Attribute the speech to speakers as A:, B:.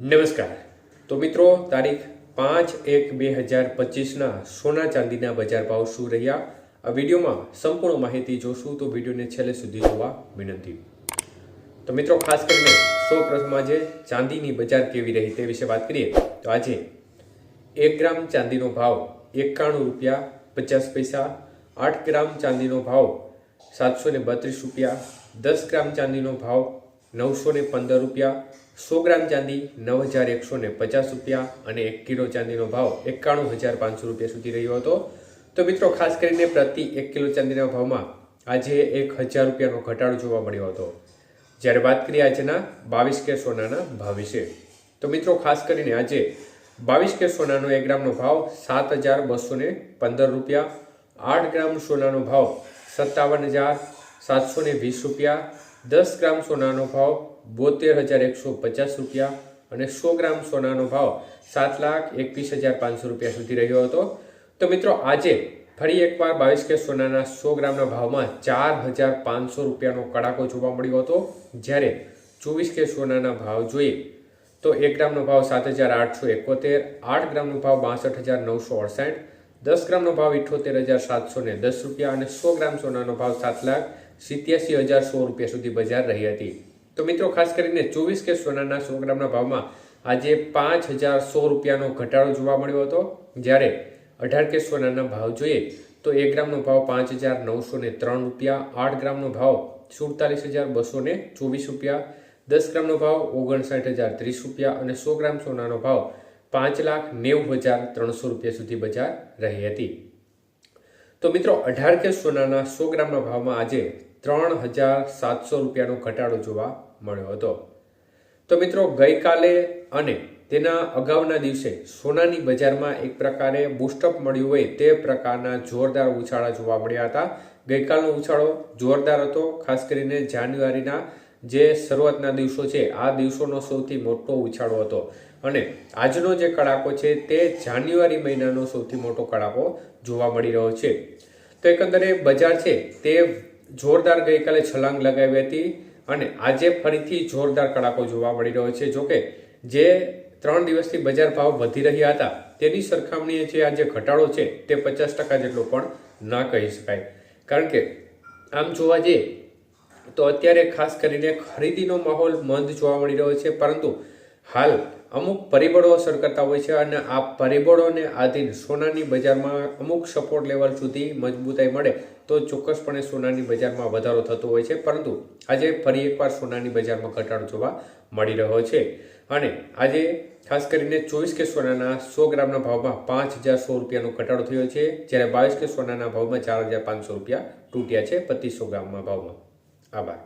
A: નમસ્કાર. તો મિત્રો, તારીખ પાંચ એક બે હજાર પચીસના સોના ચાંદીના બજાર ભાવ શું રહ્યા? આ વિડીયોમાં સંપૂર્ણ માહિતી જોશું, તો વિડીયોને છેલ્લે સુધી જોવા વિનંતી. તો મિત્રો, ખાસ કરીને સૌ પ્રથમ આજે ચાંદીની બજાર કેવી રહી તે વિશે વાત કરીએ, તો આજે એક ગ્રામ ચાંદીનો ભાવ એકાણું રૂપિયા પચાસ પૈસા, આઠ ગ્રામ ચાંદીનો ભાવ સાતસો બત્રીસ રૂપિયા, દસ ગ્રામ ચાંદીનો ભાવ નવસો ને પંદર રૂપિયા સો ગ્રામ ચાંદી, નવ હજાર એકસો ને પચાસ રૂપિયા અને એક કિલો ચાંદીનો ભાવ એકાણું હજાર પાંચસો રૂપિયા સુધી રહ્યો હતો. તો મિત્રો, ખાસ કરીને પ્રતિ એક કિલો ચાંદીના ભાવમાં આજે એક હજાર રૂપિયાનો ઘટાડો જોવા મળ્યો હતો. જ્યારે વાત કરીએ આજના બાવીસ કે સોનાના ભાવ વિશે, તો મિત્રો, ખાસ કરીને આજે બાવીસ કે સોનાનો એક ગ્રામનો ભાવ સાત હજાર બસો ને પંદર રૂપિયા, આઠ ગ્રામ સોનાનો ભાવ સત્તાવન હજાર સાતસો વીસ રૂપિયા, દસ ગ્રામ સોનાનો ભાવ બોતેર હજાર એકસો પચાસ રૂપિયા અને સો ગ્રામ સોનાનો ભાવ સાત લાખ એકવીસ હજાર પાંચસો રૂપિયા સુધી રહ્યો હતો. તો મિત્રો, આજે ફરી એકવાર બાવીસ કે સોનાના સો ગ્રામના ભાવમાં ચાર હજાર પાંચસો રૂપિયાનો કડાકો જોવા મળ્યો હતો. જ્યારે ચોવીસ કે સોનાના ભાવ જોઈએ તો એક ગ્રામનો ભાવ સાત હજાર આઠસો એકોતેર, આઠ ગ્રામનો ભાવ બાસઠ હજાર નવસો અડસાઠ, દસ ગ્રામનો ભાવ ઇઠોતેર હજાર સાતસો ને દસ રૂપિયા અને સો ગ્રામ સોનાનો ભાવ સાત લાખ સિત્યાસી હજાર સો રૂપિયા સુધી બજાર રહી હતી. તો મિત્રો, ખાસ કરીને ચોવીસ કે સોનાના સો ગ્રામના ભાવમાં આજે પાંચ હજાર સો રૂપિયાનો ઘટાડો જોવા મળ્યો હતો. જ્યારે અઢાર કે સોનાના ભાવ જોઈએ તો એક ગ્રામનો ભાવ પાંચ હજાર નવસો ને ત્રણ રૂપિયા, આઠ ગ્રામનો ભાવ સુડતાલીસ હજાર બસો ને ચોવીસ રૂપિયા, દસ ગ્રામનો ભાવ ઓગણસાઠ હજાર ત્રીસ રૂપિયા અને સો ગ્રામ સોનાનો ભાવ પાંચ લાખ નેવું હજાર ત્રણસો રૂપિયા સુધી બજાર રહી હતી. તો મિત્રો, અઢાર કે સોનાના સો ગ્રામના ભાવમાં આજે ત્રણ હજાર સાતસો રૂપિયાનો ઘટાડો જોવા મળ્યો હતો. તો મિત્રો, ગઈકાલે અને તેના અગાઉના દિવસે સોનાની બજારમાં એક પ્રકારે બુસ્ટઅપ મળ્યું હોય તે પ્રકારના જોરદાર ઉછાળા જોવા મળ્યા હતા. ગઈકાલનો ઉછાળો જોરદાર હતો, ખાસ કરીને જાન્યુઆરીના જે શરૂઆતના દિવસો છે, આ દિવસોનો સૌથી મોટો ઉછાળો હતો. અને આજનો જે કડાકો છે, તે જાન્યુઆરી મહિનાનો સૌથી મોટો કડાકો જોવા મળી રહ્યો છે. તો એકંદરે બજાર છે, તે જોરદાર ગઈકાલે છલાંગ લગાવી હતી. અને આજે ફરીથી જોરદાર કડાકો જોવા મળી રહ્યો છે. જોકે જે ત્રણ દિવસથી બજાર ભાવ વધી રહ્યા હતા, તેની સરખામણીએ જે આજે ઘટાડો છે, તે પચાસ ટકા જેટલો પણ ના કહી શકાય. કારણ કે આમ જોવા જઈએ, તો અત્યારે ખાસ કરીને ખરીદીનો માહોલ મંદ જોવા મળી રહ્યો છે. પરંતુ હાલ અમુક પરિબળો અસર કરતા હોય છે અને આ પરિબળોને આધીન સોનાની બજારમાં અમુક સપોર્ટ લેવલ સુધી મજબૂતાઈ મળે તો ચોક્કસપણે સોનાની બજારમાં વધારો થતો હોય છે. પરંતુ આજે ફરી એકવાર સોનાની બજારમાં ઘટાડો જોવા મળી રહ્યો છે. અને આજે ખાસ કરીને ચોવીસ કે સોનાના સો ગ્રામના ભાવમાં પાંચ હજાર સો રૂપિયાનો ઘટાડો થયો છે. જ્યારે બાવીસ કે સોનાના ભાવમાં ચાર હજાર પાંચસો રૂપિયા તૂટ્યા છે પચીસો ગ્રામના ભાવમાં. આભાર.